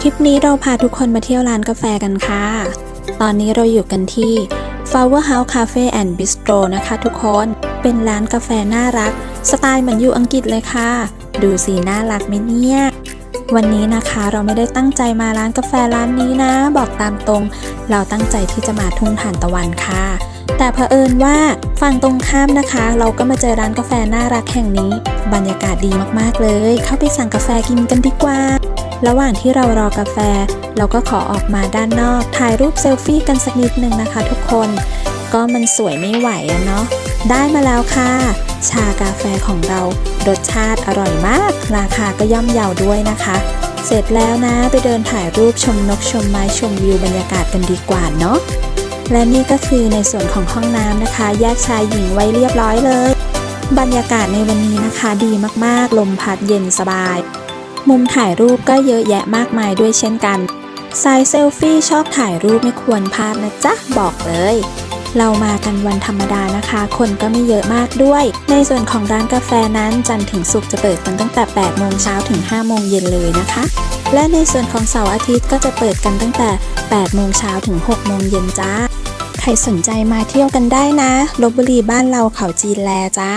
คลิปนี้เราพาทุกคนมาเที่ยวร้านกาแฟกันค่ะ ตอนนี้เราอยู่กันที่ Flower House Cafe and Bistro นะคะทุกคน เป็นร้านกาแฟน่ารัก สไตล์เหมือนอยู่อังกฤษเลยค่ะ ดูสีน่ารักไหมเนี่ย วันนี้นะคะเราไม่ได้ตั้งใจมาร้านกาแฟร้านนี้นะ บอกตามตรง เราตั้งใจที่จะมาทุ่งทานตะวันค่ะ แต่เผอิญว่าฝั่งตรงข้ามนะคะ เราก็มาเจอร้านกาแฟน่ารักแห่งนี้ บรรยากาศดีมากๆเลย เข้าไปสั่งกาแฟกินกันดีกว่า ระหว่างที่เรารอกาแฟ เราก็ขอออกมาด้านนอก ถ่ายรูปเซลฟี่กันสักนิดหนึ่งนะคะทุกคน ก็มันสวยไม่ไหวอะเนาะ ได้มาแล้วค่ะ ชากาแฟของเรา รสชาติอร่อยมาก ราคาก็ย่อมเยาวด้วยนะคะ เสร็จแล้วนะไปเดินถ่ายรูปชมนกชมไม้ชมวิวบรรยากาศกันดีกว่าเนาะ และนี่ก็คือในส่วนของห้องน้ำนะคะ แยกชายหญิงไว้เรียบร้อยเลย บรรยากาศในวันนี้นะคะดีมากๆ ลมพัดเย็นสบาย มุมถ่ายรูปก็เยอะแยะมากมายด้วยเช่นกันสายเซลฟี่ชอบถ่ายรูปไม่ควรพลาดนะจ๊ะ บอกเลย เรามากันวันธรรมดานะคะ คนก็ไม่เยอะมากด้วย ในส่วนของร้านกาแฟนั้นจันถึงศุกจะเปิดกันตั้งแต่ 8 โมงเช้าถึง 5 โมงเย็นเลยนะคะ และในส่วนของเสาร์อาทิตย์ก็จะเปิดกันตั้งแต่ 8 โมงเช้าถึง 6 โมงเย็นจ้า ใครสนใจมาเที่ยวกันได้นะลบบุรีบ้านเราเขาจีนแลจ้า